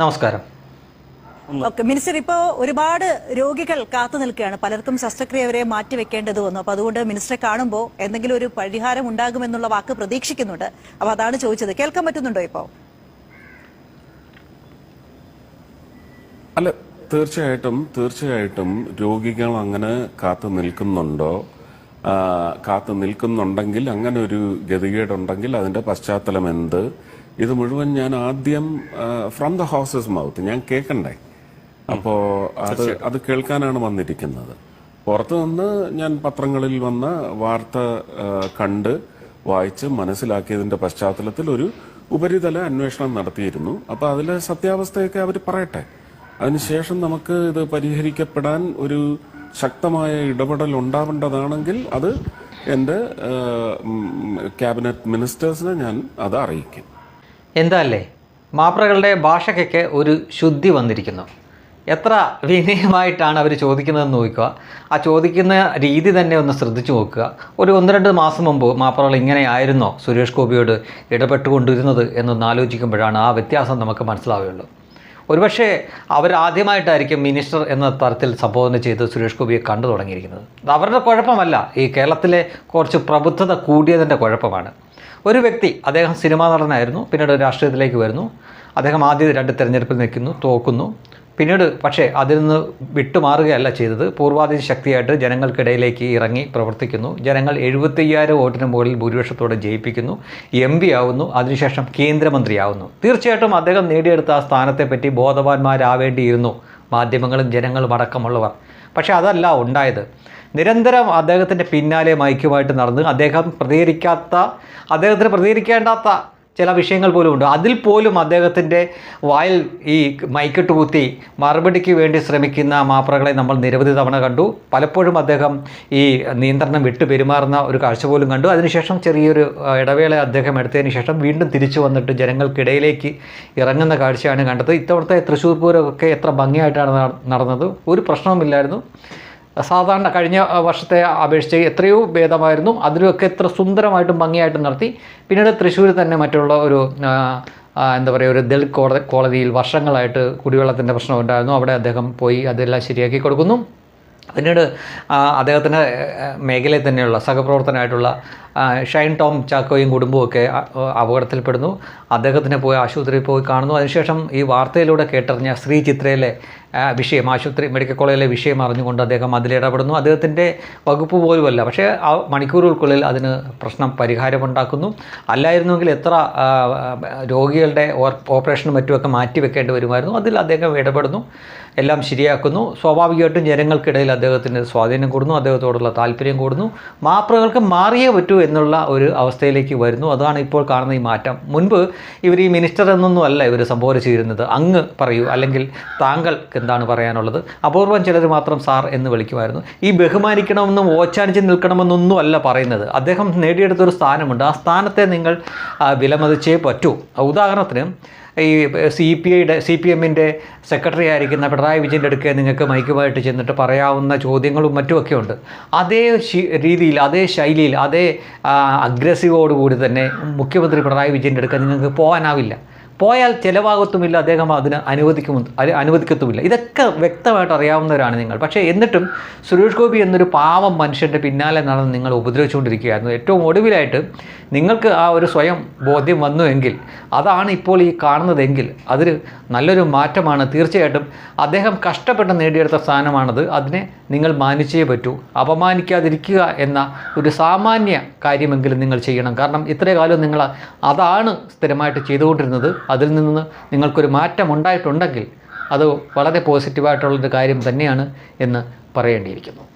നമസ്കാരം. Okay minister ഇപ്പോ ഒരുപാട് രോഗികൾ കാത്തു നിൽക്കുകയാണ്. പലർക്കും ശസ്ത്രക്രിയ വരെ മാറ്റിവെക്കേണ്ടത് വന്നു. അപ്പൊ അതുകൊണ്ട് മിനിസ്റ്ററെ കാണുമ്പോൾ എന്തെങ്കിലും ഒരു പരിഹാരം ഉണ്ടാകുമെന്നുള്ള വാക്ക് പ്രതീക്ഷിക്കുന്നുണ്ട്. അപ്പൊ അതാണ് ചോദിച്ചത്. കേൾക്കാൻ പറ്റുന്നുണ്ടോ ഇപ്പോ? അല്ല തീർച്ചയായിട്ടും തീർച്ചയായിട്ടും രോഗികൾ അങ്ങനെ കാത്തു നിൽക്കുന്നുണ്ടോ? കാത്തു നിൽക്കുന്നുണ്ടെങ്കിൽ അങ്ങനെ ഒരു ഗതികേടുണ്ടെങ്കിൽ അതിന്റെ പശ്ചാത്തലം എന്ത് ഇത് മുഴുവൻ ഞാൻ ആദ്യം ഫ്രം ദ ഹൗസസ് മൗത്ത് ഞാൻ കേൾക്കണ്ടേ അപ്പോ അത് അത് കേൾക്കാനാണ് വന്നിരിക്കുന്നത്. പുറത്തു നിന്ന് ഞാൻ പത്രങ്ങളിൽ വന്ന വാർത്ത കണ്ട് വായിച്ച് മനസ്സിലാക്കിയതിന്റെ പശ്ചാത്തലത്തിൽ ഒരു ഉപരിതല അന്വേഷണം നടത്തിയിരുന്നു. അപ്പൊ അതിലെ സത്യാവസ്ഥയൊക്കെ അവർ പറയട്ടെ. അതിനുശേഷം നമുക്ക് ഇത് പരിഹരിക്കപ്പെടാൻ ഒരു ശക്തമായ ഇടപെടൽ ഉണ്ടാവേണ്ടതാണെങ്കിൽ അത് എന്റെ ക്യാബിനറ്റ് മിനിസ്റ്റേഴ്സിനെ ഞാൻ അത് അറിയിക്കും. എന്താല്ലേ? മാപ്രകളുടെ ഭാഷയ്ക്കൊക്കെ ഒരു ശുദ്ധി വന്നിരിക്കുന്നു. എത്ര വിനയമായിട്ടാണ് അവർ ചോദിക്കുന്നതെന്ന് നോക്കുക. ആ ചോദിക്കുന്ന രീതി തന്നെ ഒന്ന് ശ്രദ്ധിച്ചു നോക്കുക. ഒരു ഒന്ന് രണ്ട് മാസം മുമ്പ് മാപ്രകൾ ഇങ്ങനെയായിരുന്നോ സുരേഷ് ഗോപിയോട് ഇടപെട്ടുകൊണ്ടിരുന്നത് എന്നൊന്ന് ആലോചിക്കുമ്പോഴാണ് ആ വ്യത്യാസം നമുക്ക് മനസ്സിലാവുകയുള്ളൂ ഒരുപക്ഷേ അവരാദ്യമായിട്ടായിരിക്കും മിനിസ്റ്റർ എന്ന തരത്തിൽ സംബോധന ചെയ്ത് സുരേഷ് ഗോപിയെ കണ്ടു തുടങ്ങിയിരിക്കുന്നത്. അവരുടെ കുഴപ്പമല്ല. ഈ കേരളത്തിലെ കുറച്ച് പ്രബുദ്ധത കൂടിയതിന്റെ കുഴപ്പമാണ്. ഒരു വ്യക്തി അദ്ദേഹം സിനിമാ നടനായിരുന്നു പിന്നീട് രാഷ്ട്രീയത്തിലേക്ക് വരുന്നു. അദ്ദേഹം ആദ്യ രണ്ട് തിരഞ്ഞെടുപ്പിൽ നിൽക്കുന്നു തോക്കുന്നു. പിന്നീട് പക്ഷേ അതിൽ നിന്ന് വിട്ടുമാറുകയല്ല ചെയ്തത്. പൂർവാധിക ശക്തിയായിട്ട് ജനങ്ങൾക്കിടയിലേക്ക് ഇറങ്ങി പ്രവർത്തിക്കുന്നു. ജനങ്ങൾ എഴുപത്തയ്യായിരം വോട്ടിന് മുകളിൽ ഭൂരിപക്ഷത്തോടെ ജയിപ്പിക്കുന്നു. എം പി ആവുന്നു അതിനുശേഷം കേന്ദ്രമന്ത്രിയാവുന്നു. തീർച്ചയായിട്ടും അദ്ദേഹം നേടിയെടുത്ത ആ സ്ഥാനത്തെപ്പറ്റി ബോധവാന്മാരാവേണ്ടിയിരുന്നു മാധ്യമങ്ങളും ജനങ്ങളും അടക്കമുള്ളവർ. പക്ഷേ അതല്ല ഉണ്ടായത്. നിരന്തരം അദ്ദേഹത്തിന്റെ പിന്നാലെ മൈക്കുമായിട്ട് നടന്ന് അദ്ദേഹം പ്രതികരിക്കാത്ത അദ്ദേഹത്തിന് പ്രതികരിക്കേണ്ടാത്ത ചില വിഷയങ്ങൾ പോലും ഉണ്ട്. അതിൽ പോലും അദ്ദേഹത്തിന്റെ വായിൽ ഈ മൈക്കിട്ട് കുത്തി മറുപടിക്ക് വേണ്ടി ശ്രമിക്കുന്ന മാപ്രകളെ നമ്മൾ നിരവധി തവണ കണ്ടു. പലപ്പോഴും അദ്ദേഹം ഈ നിയന്ത്രണം വിട്ടു പെരുമാറുന്ന ഒരു കാഴ്ച പോലും കണ്ടു. അതിനുശേഷം ചെറിയൊരു ഇടവേള അദ്ദേഹം എടുത്തതിന് ശേഷം വീണ്ടും തിരിച്ചു വന്നിട്ട് ജനങ്ങൾക്കിടയിലേക്ക് ഇറങ്ങുന്ന കാഴ്ചയാണ് കണ്ടത്. ഇത്തവണത്തെ തൃശ്ശൂർ പൂരമൊക്കെ എത്ര ഭംഗിയായിട്ടാണ് നട- നടന്നത്. ഒരു പ്രശ്നവുമില്ലായിരുന്നു. സാധാരണ കഴിഞ്ഞ വർഷത്തെ അപേക്ഷിച്ച് എത്രയോ ഭേദമായിരുന്നു. അതിലുമൊക്കെ എത്ര സുന്ദരമായിട്ടും ഭംഗിയായിട്ടും നടത്തി. പിന്നീട് തൃശ്ശൂർ തന്നെ മറ്റുള്ള ഒരു എന്താ പറയുക ഒരു ദളിത് കോടതി കോളനിയിൽ വർഷങ്ങളായിട്ട് കുടിവെള്ളത്തിന്റെ പ്രശ്നം ഉണ്ടായിരുന്നു. അവിടെ അദ്ദേഹം പോയി അതെല്ലാം ശരിയാക്കി കൊടുക്കുന്നു. പിന്നീട് അദ്ദേഹത്തിന്റെ മേഖലയിൽ തന്നെയുള്ള സഹപ്രവർത്തനമായിട്ടുള്ള ഷൈൻ ടോം ചാക്കോയും കുടുംബമൊക്കെ അപകടത്തിൽപ്പെടുന്നു. അദ്ദേഹത്തിനെ പോയി ആശുപത്രിയിൽ പോയി കാണുന്നു. അതിനുശേഷം ഈ വാർത്തയിലൂടെ കേട്ടറിഞ്ഞ ശ്രീ ചിത്രയിലെ വിഷയം ആശുപത്രി മെഡിക്കൽ കോളേജിലെ വിഷയം അറിഞ്ഞുകൊണ്ട് അദ്ദേഹം അതിലിടപെടുന്നു അദ്ദേഹത്തിന്റെ വകുപ്പ് പോലുമല്ല. പക്ഷേ ആ മണിക്കൂറുകൾക്കുള്ളിൽ അതിന് പ്രശ്നം പരിഹാരമുണ്ടാക്കുന്നു. അല്ലായിരുന്നെങ്കിൽ എത്ര രോഗികളുടെ ഓപ്പറേഷനും മറ്റുമൊക്കെ മാറ്റി വെക്കേണ്ടി വരുമായിരുന്നു. അതിൽ അദ്ദേഹം ഇടപെടുന്നു. എല്ലാം ശരിയാക്കുന്നു. സ്വാഭാവികമായിട്ടും ജനങ്ങൾക്കിടയിൽ അദ്ദേഹത്തിന് സ്വാധീനം കൂടുന്നു. അദ്ദേഹത്തോടുള്ള താല്പര്യം കൂടുന്നു. മാപ്രകൾക്ക് മാറിയേ പറ്റൂ എന്നുള്ള ഒരു അവസ്ഥയിലേക്ക് വരുന്നു. അതാണ് ഇപ്പോൾ കാണുന്ന ഈ മാറ്റം. മുൻപ് ഇവർ ഈ മിനിസ്റ്റർ എന്നൊന്നും അല്ല ഇവർ സംബോധന ചെയ്തിരുന്നത്. അങ്ങ് പറയൂ അല്ലെങ്കിൽ താങ്കൾക്ക് എന്താണ് പറയാനുള്ളത്? അപൂർവം ചിലർ മാത്രം സാർ എന്ന് വിളിക്കുമായിരുന്നു. ഈ ബഹുമാനിക്കണമെന്നും ഓച്ചാനിച്ച് നിൽക്കണമെന്നൊന്നും അല്ല പറയുന്നത്. അദ്ദേഹം നേടിയെടുത്തൊരു സ്ഥാനമുണ്ട്. ആ സ്ഥാനത്തെ നിങ്ങൾ വിലമതിച്ചേ പറ്റൂ. ഉദാഹരണത്തിന് ഈ സി പി ഐയുടെ സി പി എമ്മിന്റെ സെക്രട്ടറി ആയിരിക്കുന്ന പിണറായി വിജയന്റെ അടുക്കെ നിങ്ങൾക്ക് മൈക്കുമായിട്ട് ചെന്നിട്ട് പറയാവുന്ന ചോദ്യങ്ങളും മറ്റുമൊക്കെ ഉണ്ട്. അതേ രീതിയിൽ അതേ ശൈലിയിൽ അതേ അഗ്രസീവോടുകൂടി തന്നെ മുഖ്യമന്ത്രി പിണറായി വിജയന്റെ അടുക്ക നിങ്ങൾക്ക് പോകാനാവില്ല. പോയാൽ ചിലവാകത്തുമില്ല അദ്ദേഹം അതിന് അനുവദിക്കും അനുവദിക്കത്തുമില്ല. ഇതൊക്കെ വ്യക്തമായിട്ട് അറിയാവുന്നവരാണ് നിങ്ങൾ. പക്ഷേ എന്നിട്ടും സുരേഷ് ഗോപി എന്നൊരു പാവം മനുഷ്യന്റെ പിന്നാലെ നടന്ന് നിങ്ങൾ ഉപദ്രവിച്ചുകൊണ്ടിരിക്കുകയായിരുന്നു. ഏറ്റവും ഒടുവിലായിട്ട് നിങ്ങൾക്ക് ആ ഒരു സ്വയം ബോധ്യം വന്നുവെങ്കിൽ അതാണ് ഇപ്പോൾ ഈ കാണുന്നതെങ്കിൽ അതൊരു നല്ലൊരു മാറ്റമാണ്. തീർച്ചയായിട്ടും അദ്ദേഹം കഷ്ടപ്പെട്ട് നേടിയെടുത്ത സ്ഥാനമാണത്. അതിനെ നിങ്ങൾ മാനിച്ചേ പറ്റൂ. അപമാനിക്കാതിരിക്കുക എന്ന ഒരു സാമാന്യ കാര്യമെങ്കിലും നിങ്ങൾ ചെയ്യണം. കാരണം ഇത്രയും കാലം നിങ്ങൾ അതാണ് സ്ഥിരമായിട്ട് ചെയ്തുകൊണ്ടിരുന്നത്. അതിൽ നിന്ന് നിങ്ങൾക്കൊരു മാറ്റം ഉണ്ടായിട്ടുണ്ടെങ്കിൽ അത് വളരെ പോസിറ്റീവായിട്ടുള്ളൊരു കാര്യം തന്നെയാണ് എന്ന് പറയേണ്ടിയിരിക്കുന്നു.